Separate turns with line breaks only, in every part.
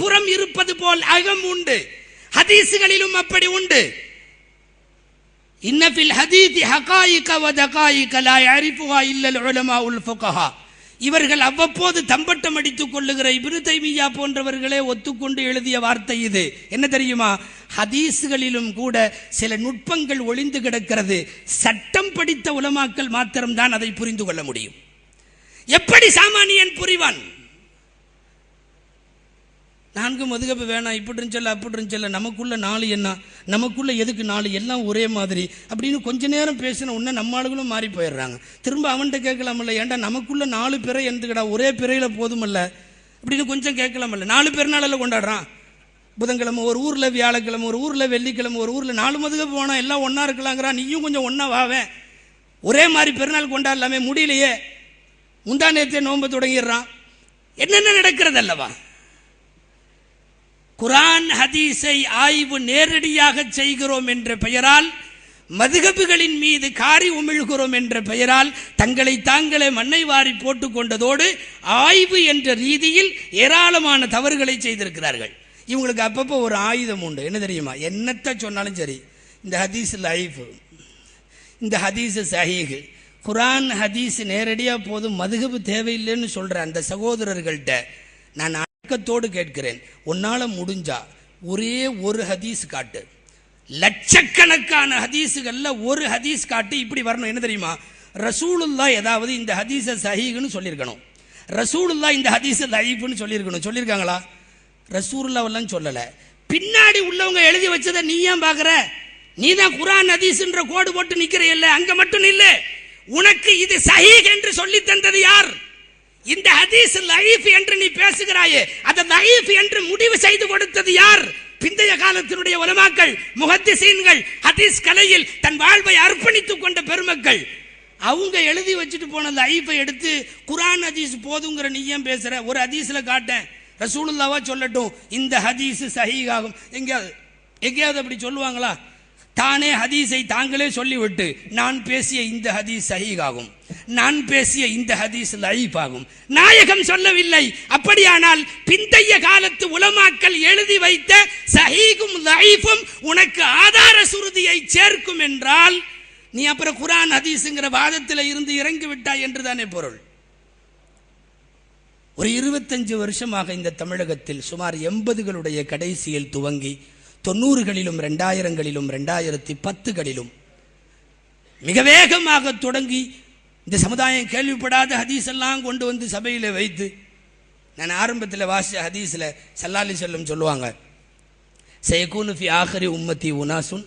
புறம் இருப்பது போல் அகம் உண்டு. ஹதீசுகளிலும் அப்படி உண்டு. இன்னபில் ஹதீதி ஹகாயிக வ தகாயிக லா யரிஃபுஹா இல்லல் உலமாஉல் ஃபுகஹா. இவர்கள் அவ்வப்போது தம்பட்டம் அடித்துக் கொள்ளுகிற இபிரு தைமியா போன்றவர்களே ஒத்துக்கொண்டு எழுதிய வார்த்தை இது. என்ன தெரியுமா? ஹதீஸ்களிலும் கூட சில நுட்பங்கள் ஒளிந்து கிடக்கிறது. சட்டம் படித்த உலமாக்கள் மாத்திரம்தான் அதை புரிந்து கொள்ள முடியும். எப்படி சாமானியன் புரிவான்? நான்கு மதுகப்பு வேணாம் இப்படி இருந்துச்சல்ல அப்படி இருந்துச்சல்ல நமக்குள்ளே நாலு என்ன நமக்குள்ளே எதுக்கு நாலு? எல்லாம் ஒரே மாதிரி. அப்படின்னு கொஞ்ச நேரம் பேசின உடனே நம்ம ஆளுகளும் மாறி போயிடுறாங்க. திரும்ப அவன்கிட்ட கேட்கலாமல்ல ஏன்டா நமக்குள்ளே நாலு பிறை எந்துக்கடா? ஒரே பிறையில் போதுமல்ல. அப்படின்னு கொஞ்சம் கேட்கலாமல்ல. நாலு பெருநாளில் கொண்டாடுறான். புதன்கிழமை ஒரு ஊரில் வியாழக்கிழமை ஒரு ஊரில் வெள்ளிக்கிழமை ஒரு ஊரில் நாலு மதுகப்பு போனால் எல்லாம் ஒன்றா இருக்கலாங்கிறான். நீயும் கொஞ்சம் ஒன்றா வாவேன் ஒரே மாதிரி பெருநாள் கொண்டாடலாமே முடியலையே. முந்தா நேரத்தை நோன்பு தொடங்கிடுறான். என்னென்ன நடக்கிறது அல்லவா குரான் ஹதீஸை ஆய்வு நேரடியாக செய்கிறோம் என்ற பெயரால் மதுகபுகளின் மீது காரி உமிழ்கிறோம் என்ற பெயரால் தங்களை தாங்களே மண்ணை வாரி போட்டுக்கொண்டதோடு ஆய்வு என்ற ரீதியில் ஏராளமான தவறுகளை செய்திருக்கிறார்கள். இவங்களுக்கு அப்பப்போ ஒரு ஆயுதம் உண்டு. என்ன தெரியுமா? என்னத்தை சொன்னாலும் சரி. இந்த ஹதீஸ் லைஃப். இந்த ஹதீஸ் சஹீகு குரான் ஹதீஸ் நேரடியாக போதும் மதுகபு தேவையில்லைன்னு சொல்கிற அந்த சகோதரர்கள்ட்ட நான் அடக்கத்தோடு கேட்கிறேன். உன்னால முடிஞ்சா ஒரே ஒரு ஹதீஸ் காட்டு. லட்சக்கணக்கான ஹதீஸுகள்ல ஒரு ஹதீஸ் காட்டு இப்படி வரணும். என்ன தெரியுமா? ரசூலுல்லா ஏதாவது இந்த ஹதீஸை சஹீகுன்னு சொல்லியிருக்கணும். ரசூலுல்லா இந்த ஹதீஸை லைஃப்னு சொல்லியிருக்கணும். சொல்லியிருக்காங்களா? ரசூலுல்லாவெல்லாம் சொல்லலை. பின்னாடி உள்ளவங்க எழுதி வச்சதை நீ ஏன் பார்க்குற? நீ தான் குரான் ஹதீஸ்ன்ற கோடு போட்டு நிற்கிற இல்லை அங்கே மட்டும் இல்லை உனக்கு இது சஹீக் என்று சொல்லி தந்தது யார்? இந்த ஹதீஸ் லைஃப் என்று நீ பேசுகிறாயே அந்த லைஃப் என்று முடிவு செய்து கொடுத்தது யார்? பிந்தைய காலத்தினுடைய உலமாக்கள் முகத்திசீன்கள் ஹதீஸ் கலையில் தன் வாழ்வை அர்ப்பணித்துக் கொண்ட பெருமக்கள். அவங்க எழுதி வச்சுட்டு போன லைஃபை எடுத்து குரான் ஹதீஸ் போதுங்கிற நீ ஏன் பேசுற ஒரு ஹதீஸ்ல காட்டேன். ரசூலுல்லாவா சொல்லட்டும் இந்த ஹதீஸ் சஹீகாகும் எங்கேயாவது எங்கேயாவது அப்படி சொல்லுவாங்களா? தானே ஹதீஸை தாங்களே சொல்லிவிட்டு நான் பேசிய இந்த ஹதீஸ் சஹீகாகும். நான் பேசிய இந்த ஹதீஸ் லைஃப் ஆகும் நாயகம் சொல்லவில்லை. அப்படியானால் பிந்தைய காலத்து உலமாக்கள் எழுதி வைத்த சஹீகும் லைஃபும் உனக்கு ஆதார சுருதியை சேர்க்கும் என்றால் நீ அப்புறம் குரான் ஹதீஸுங்கிற வாதத்தில் இருந்து இறங்கி விட்டாய் என்று தானே பொருள். ஒரு இருபத்தஞ்சு வருஷமாக இந்த தமிழகத்தில் சுமார் எண்பதுகளுடைய கடைசியில் துவங்கி தொண்ணூறுகளிலும் ரெண்டாயிரங்களிலும் ரெண்டாயிரத்தி பத்துகளிலும் மிக வேகமாக தொடங்கி இந்த சமுதாயம் கேள்விப்படாத ஹதீஸ் எல்லாம் கொண்டு வந்து சபையில் வைத்து நான் ஆரம்பத்தில் வாசிச்ச ஹதீஸில் சல்லாலி செல்லும் சொல்லுவாங்க செய்கூனு ஆஹரி உம்மத்தி உனாசுன்.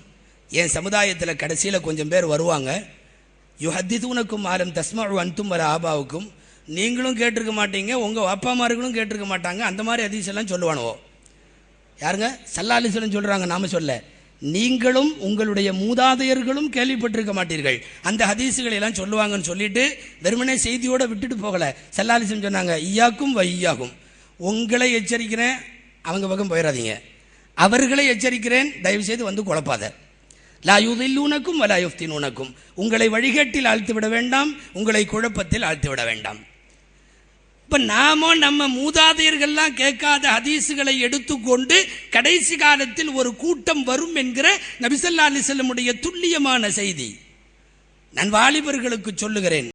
என் சமுதாயத்தில் கடைசியில் கொஞ்சம் பேர் வருவாங்க யு ஹத்திதூனக்கும் ஆலம் தஸ்மா அன்தும் வர ஆபாவுக்கும். நீங்களும் கேட்டிருக்க மாட்டீங்க உங்கள் அப்பா அம்மார்களும் கேட்டிருக்க மாட்டாங்க அந்த மாதிரி ஹதீஸ் எல்லாம் சொல்லுவானுவோ. யாருங்க? சல்லாலிசலம் சொல்கிறாங்க நாம சொல்ல. நீங்களும் உங்களுடைய மூதாதையர்களும் கேள்விப்பட்டிருக்க மாட்டீர்கள். அந்த ஹதீஸுகளை எல்லாம் சொல்லுவாங்கன்னு சொல்லிட்டு வெறுமனே செய்தியோடு விட்டுட்டு போகலை. சல்லாலிசம் சொன்னாங்க ஐயாக்கும் வையாகும் உங்களை எச்சரிக்கிறேன் அவங்க பக்கம் போயிடாதீங்க அவர்களை எச்சரிக்கிறேன் தயவு செய்து வந்து குழப்பாத. லா வலாயுஃப்தின் உனக்கும் உங்களை வழிகேட்டில் ஆழ்த்து விட வேண்டாம் உங்களை குழப்பத்தில் ஆழ்த்து விட வேண்டாம். இப்போ நாமோ நம்ம மூதாதையர்கள்லாம் கேட்காத ஹதீஸுகளை எடுத்துக்கொண்டு கடைசி காலத்தில் ஒரு கூட்டம் வரும் என்கிற நபிசல்லா அலிசல்லமுடைய துல்லியமான செய்தி. நான் வாலிபர்களுக்கு சொல்லுகிறேன்.